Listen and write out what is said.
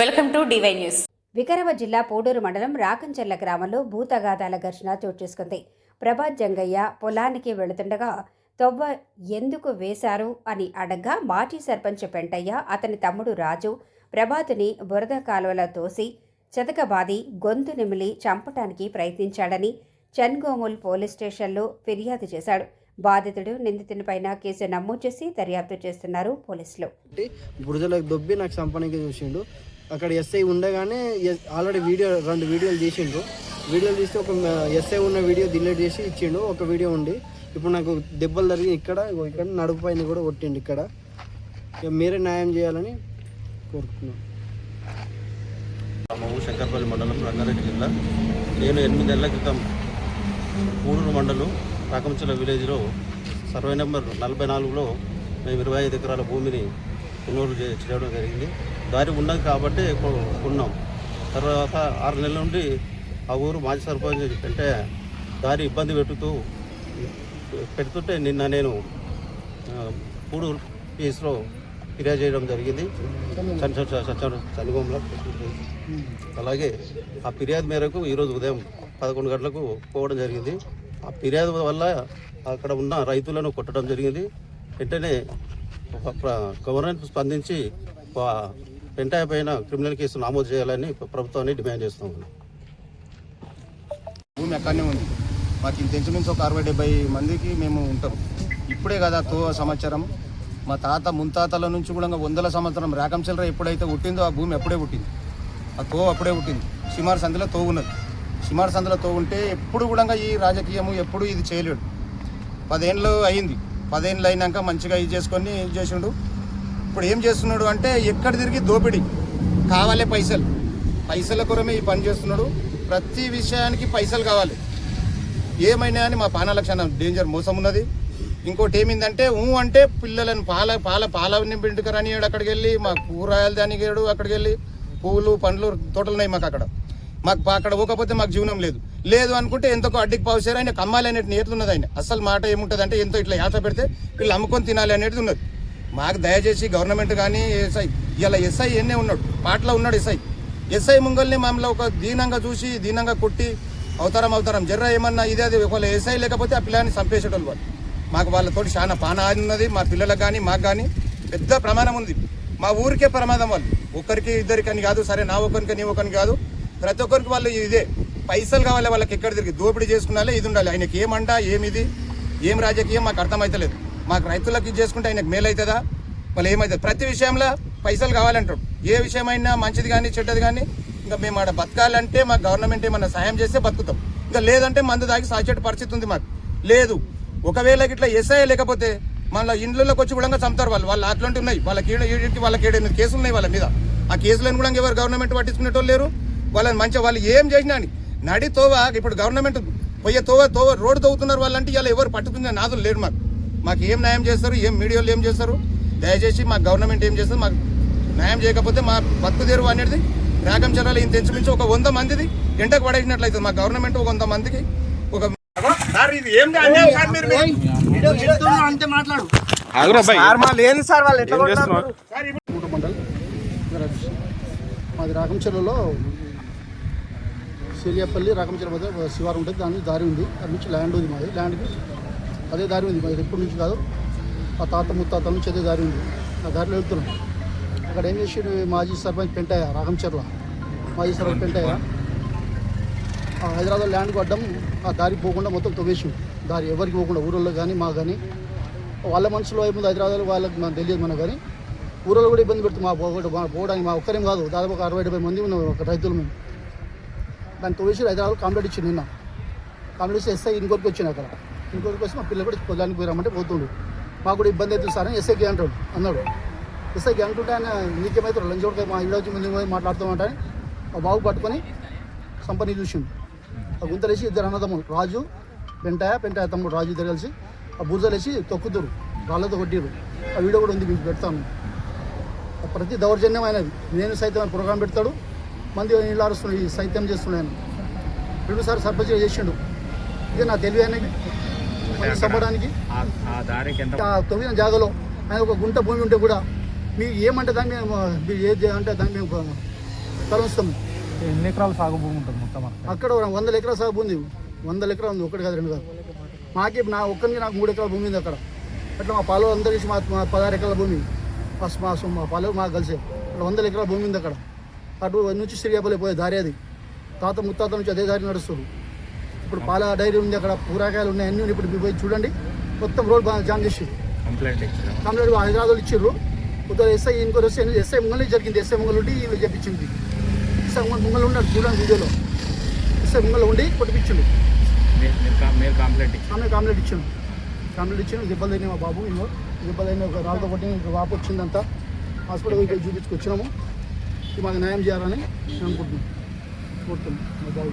Welcome to DY news. Vikarabad జిల్లా పోడూరు మండలం రాకంచెర్ల గ్రామంలో భూతగాదాల ఘర్షణ చోటు చేసుకుంది. ప్రభాత్ జంగయ్య పొలానికి వెళుతుండగా తొవ్వ ఎందుకు వేశారు? అని అడగ్గా మాజీ సర్పంచ్ పెంటయ్య అతని తమ్ముడు రాజు ప్రభాత్ని బురద కాలువలో తోసి చెతకబాది గొంతు నిమిలి చంపటానికి ప్రయత్నించాడని చన్గోముల్ పోలీస్ స్టేషన్లో ఫిర్యాదు చేశాడు. బాధితుడు నిందితునిపైన కేసు నమోదు చేసి దర్యాప్తు చేస్తున్నారు పోలీసులు. బురదలోకి దొబ్బి నాకు చంపడానికి చూసిండు. అక్కడ ఎస్ఐ ఉండగానే ఎస్- ఆల్రెడీ వీడియో రెండు వీడియోలు తీసిండు వీడియోలు తీస్తే ఒక ఎస్ఐ ఉన్న వీడియో డిలీట్ చేసి ఇచ్చిండు. ఒక వీడియో ఉంది ఇప్పుడు నాకు దెబ్బలు జరిగి ఇక్కడ. ఇక్కడ నడుపు పైన కూడా కొట్టిండు ఇక్కడ. ఇక మీరే న్యాయం చేయాలని కోరుకున్నాను గ్రామము శంకర్పల్లి మండలం రంగారెడ్డి జిల్లా. నేను ఎనిమిదేళ్ళ క్రితం కూడూరు మండలం రాకంచల విలేజ్లో సర్వే నెంబర్ నలభై నాలుగులో మేము ఇరవై ఐదు ఎకరాల భూమిని కొనుగోలు చేయడం జరిగింది. దారి ఉన్నది కాబట్టి ఉన్నాం కొన్నాం. తర్వాత ఆరు నెలల నుండి ఆ ఊరు మాజీ సర్పంచ్ అంటే దారి ఇబ్బంది పెట్టుతూ పెడుతుంటే నిన్న నేను ఆ, కూడూరు పీస్లో ఫిర్యాదు చేయడం జరిగింది. చనిగోంలో అలాగే ఆ ఫిర్యాదు మేరకు ఈరోజు ఉదయం పదకొండు గంటలకు పోవడం జరిగింది. ఆ ఫిర్యాదు వల్ల అక్కడ ఉన్న రైతులను కొట్టడం జరిగింది. వెంటనే ఒక గవర్నమెంట్ స్పందించి పెంటాయ పైన క్రిమినల్ కేసు నమోదు చేయాలని ప్రభుత్వాన్ని డిమాండ్ చేస్తున్నాము భూమి అక్కడనే ఉంది. మాకు ఇంత ఇంచుమించు ఒక అరవై డెబ్బై మందికి మేము ఉంటాం. ఇప్పుడే కదా తో సంవత్సరం. మా తాత ముంతాతల నుంచి కూడా వందల సంవత్సరం రాకం ఎప్పుడైతే పుట్టిందో ఆ భూమి అప్పుడే పుట్టింది. ఆ తో అప్పుడే పుట్టింది. సిమార్ సంధిలో తో ఉన్నది. సిమార్ సంధిలో తో ఉంటే ఎప్పుడు కూడా ఈ రాజకీయము ఎప్పుడు ఇది చేయలేడు. పదేళ్ళు అయింది. పదేళ్ళు అయినాక మంచిగా ఇది చేసుకొని ఇది చేసిండు. ఇప్పుడు ఏం చేస్తున్నాడు అంటే ఎక్కడ తిరిగి దోపిడీ? కావాలే పైసలు. పైసల కొరమే ఈ పని చేస్తున్నాడు. ప్రతి విషయానికి పైసలు కావాలి. ఏమైనా అని మా పానాలకు చాలా డేంజర్ మోసం ఉన్నది. ఇంకోటి ఏమిందంటే ఊ అంటే పిల్లలను పాల పాల పాల బిండుకు అక్కడికి వెళ్ళి మా కూరగాయలు దానికి అక్కడికి వెళ్ళి పూలు పండ్లు తోటలు ఉన్నాయి మాకు అక్కడ. మాకు అక్కడ పోకపోతే మాకు జీవనం లేదు. లేదు అనుకుంటే ఎంతకో అడ్డికి పావుసారు ఆయన కమ్మాలి అనేటి నేట్లు ఉన్నది ఆయన. అసలు మాట ఏముంటుంది అంటే ఎంతో ఇట్లా యాత పెడితే వీళ్ళు అమ్ముకొని తినాలి అనేది ఉన్నది. మాకు దయచేసి గవర్నమెంట్ కానీ ఎస్ఐ ఇలా ఎస్ఐ ఎన్నే ఉన్నాడు? పాటలో ఉన్నాడు ఎస్ఐ. ఎస్ఐ ముంగల్ని మమ్మల్ని ఒక దీనంగా చూసి దీనంగా కొట్టి అవతారం అవతారం జర్ర ఏమన్నా ఇదే అది ఒకవేళ ఎస్ఐ లేకపోతే ఆ పిల్లని చంపేసేటోళ్ళు వాళ్ళు. మాకు వాళ్ళతోటి చాలా పాన ఉన్నది మా పిల్లలకు కానీ మాకు కానీ పెద్ద ప్రమాదం ఉంది. మా ఊరికే ప్రమాదం వాళ్ళు. ఒక్కరికి ఇద్దరికని కాదు సరే నా ఒక్కరికి నీ ఒక్కరిని కాదు. ప్రతి ఒక్కరికి వాళ్ళు ఇదే. పైసలు కావాలి వాళ్ళకి ఎక్కడ తిరిగి? దోపిడీ చేసుకున్నాలే ఇది ఉండాలి. ఆయనకి ఏమంటా ఏమిది? ఏం రాజకీయం? మాకు అర్థమైతలేదు. మాకు రైతులకు ఇది చేసుకుంటే ఆయనకు మేలు అవుతుందా? వాళ్ళు ఏమవుతుంది ప్రతి విషయంలో పైసలు కావాలంటాడు ఏ విషయమైనా మంచిది కానీ చెడ్డది కానీ ఇంకా మేము ఆడ బతకాలంటే మాకు గవర్నమెంట్ ఏమన్నా సాయం చేస్తే బతుకుతాం. ఇంకా లేదంటే మందు తాగి సాచేట పరిస్థితి ఉంది మాకు. లేదు. ఒకవేళ ఇట్లా ఎస్ఐ లేకపోతే మళ్ళీ ఇండ్లలోకి వచ్చి కూడా చంపుతారు వాళ్ళు. వాళ్ళు అట్లాంటి ఉన్నాయి. వాళ్ళకి ఈడ- వాళ్ళకి ఏడెనిమిది కేసులు ఉన్నాయి వాళ్ళ మీద. ఆ కేసులను కూడా ఎవరు గవర్నమెంట్ పట్టించుకునేటోళ్ళు లేరు. వాళ్ళని మంచిగా వాళ్ళు ఏం చేసినా అని. నడి తోవ ఇప్పుడు గవర్నమెంట్ పోయే తోవ తోవ రోడ్డు తవ్వుతున్నారు వాళ్ళంటే ఇలా ఎవరు పట్టుకునే నాదులు లేరు మాకు. మాకు ఏం న్యాయం చేస్తారు ఏం మీడియాలో ఏం చేస్తారు? దయచేసి మాకు గవర్నమెంట్ ఏం చేస్తుంది? మాకు న్యాయం చేయకపోతే మా బతుకు తెరువు అనేది రాగం చర్యలు ఇంత ఇంచుమించు ఒక వంద మందిది ఎంటకు పడేసినట్లయితుంది మా గవర్నమెంట్ ఒక వంద మందికి ఒక మండల్. మాది రాకంచెర్లలో సిరియాపల్లి రాకంచెర్ల మధ్య శివారు ఉంటుంది. దాని దారి ఉంది. అది నుంచి ల్యాండ్ ఉంది మాది. ల్యాండ్కి అదే దారి ఉంది. మాది ఎప్పటి నుంచి కాదు? ఆ తాత ముత్తాతల నుంచి అదే దారి ఉంది. ఆ దారిలో వెళ్తున్నాం. అక్కడ ఏం చేసి మాజీ సర్పంచ్ పెంటయ్య రాకంచెర్ల మాజీ సర్పంచ్ పెంటయ్య. ఆ హైదరాబాద్ ల్యాండ్ పడ్డం ఆ దారి పోకుండా మొత్తం తవ్వేసి దారి ఎవరికి పోకుండా ఊళ్ళో కానీ మా కానీ వాళ్ళ మనసులో ఏముంది హైదరాబాద్ వాళ్ళకి మనకు తెలియదు మనకు కానీ ఊళ్ళో కూడా ఇబ్బంది పెడుతుంది మా మా పోవడానికి మా ఒక్కరేం కాదు. దాదాపు ఒక అరవై డెబ్బై మంది ఉన్నాం ఒక రైతులు మేము. దాన్ని తోసి హైదరాబాద్ కాంప్లీట్ ఇచ్చింది నిన్న. కాంప్లీట్ ఇస్తే ఎస్ఐ ఇంకొకరికి వచ్చింది అక్కడ. ఇంకొకరికి వచ్చి మా పిల్లలు కూడా పొలానికి పోయిరామంటే పోతుండు. మాకు కూడా ఇబ్బంది అవుతుంది సార్ అని ఎస్ఐకి అంటాడు అన్నాడు. ఎస్ఐకి అంటుంటే ఆయన నీకేమైతే లంచ్ కూడా మా ఈడ వచ్చి ముందు మాట్లాడుతామంటే ఆ బాబు పట్టుకొని సంపని చూసిండు. ఆ గుంతలేసి ఇద్దరు అన్నదమ్ములు రాజు పెంటాయ పెంటాయ తమ్ముడు రాజు ఇద్దరు కలిసి ఆ బురదలేసి తొక్కుతురు రాళ్ళతో కొట్టిరు. ఆ వీడియో కూడా ఉంది మీకు పెడతాను. ఆ ప్రతి దౌర్జన్యం అయినది నేను సైతం ప్రోగ్రామ్ ప్రోగ్రాం పెడతాడు మంది నీళ్ళు అరుస్తున్నాడు ఈ సైత్యం చేస్తున్నాను రెండుసార్లు సర్పంచ్ చేసిండు. ఇదే నా తెలివి ఆయనకి. చంపడానికి? ఆ తొమ్మిది జాగాలో ఆయన ఒక గుంట భూమి ఉంటే కూడా మీకు ఏమంటే దాన్ని మేము మీరు ఏది అంటే దాన్ని మేము తలస్తాము ఎన్ని ఎకరాల సాగు భూమి ఉంటుంది మొత్తం అక్కడ? వందల ఎకరాల సాగు ఉంది. వందల ఎకరాలు ఉంది ఒకటి కాదు రెండు కాదు. మాకి నా ఒక్కరికి నాకు మూడు ఎకరాల భూమి ఉంది అక్కడ. అట్లా మా పాలు అందరూ మా మా పదహారు ఎకరాల భూమి. ఫస్ట్ మా సొ- మా పాలు మాకు కలిసి. అక్కడ వందల ఎకరాల భూమి ఉంది అక్కడ. అటు నుంచి శ్రీయాపల్లి పోయే దారి అది. తాత ముత్తాత నుంచి అదే దారి నడుస్తారు ఇప్పుడు పాల డైరీ ఉంది అక్కడ కూరగాయలు ఉన్నాయి అన్నీ. ఇప్పుడు మీరు పోయి చూడండి. మొత్తం రోడ్ బాగా జామ్ చేసి కంప్లైంట్ హైదరాబాద్ ఇచ్చారు కొద్దిగా ఎస్ఐ వస్తే ఎస్ఐ ముంగల్ జరిగింది. ఎస్ఐ ముంగల్ ఉండి చెప్పించింది ఎస్ఐ ముంగల్ ముంగల్ ఉన్నాడు చూడండి వీడియోలో. ఎస్ఐ ముంగల్ ఉండి కొట్టిపించిండు మీరు కంప్లైంట్ ఆమె కాంప్లైంట్ ఇచ్చాను కాంప్లైంట్ ఇచ్చాను దెబ్బలు మా బాబు ఇంకో అయిన ఒక రాళ్ళతో కొట్టి ఇంకా వాపు వచ్చిందంతా. హాస్పిటల్కి పోయి చూపించుకొచ్చినాము. మాకు న్యాయం చేయాలని నేను అనుకుంటున్నాను కోరుతున్నాను మా బాబు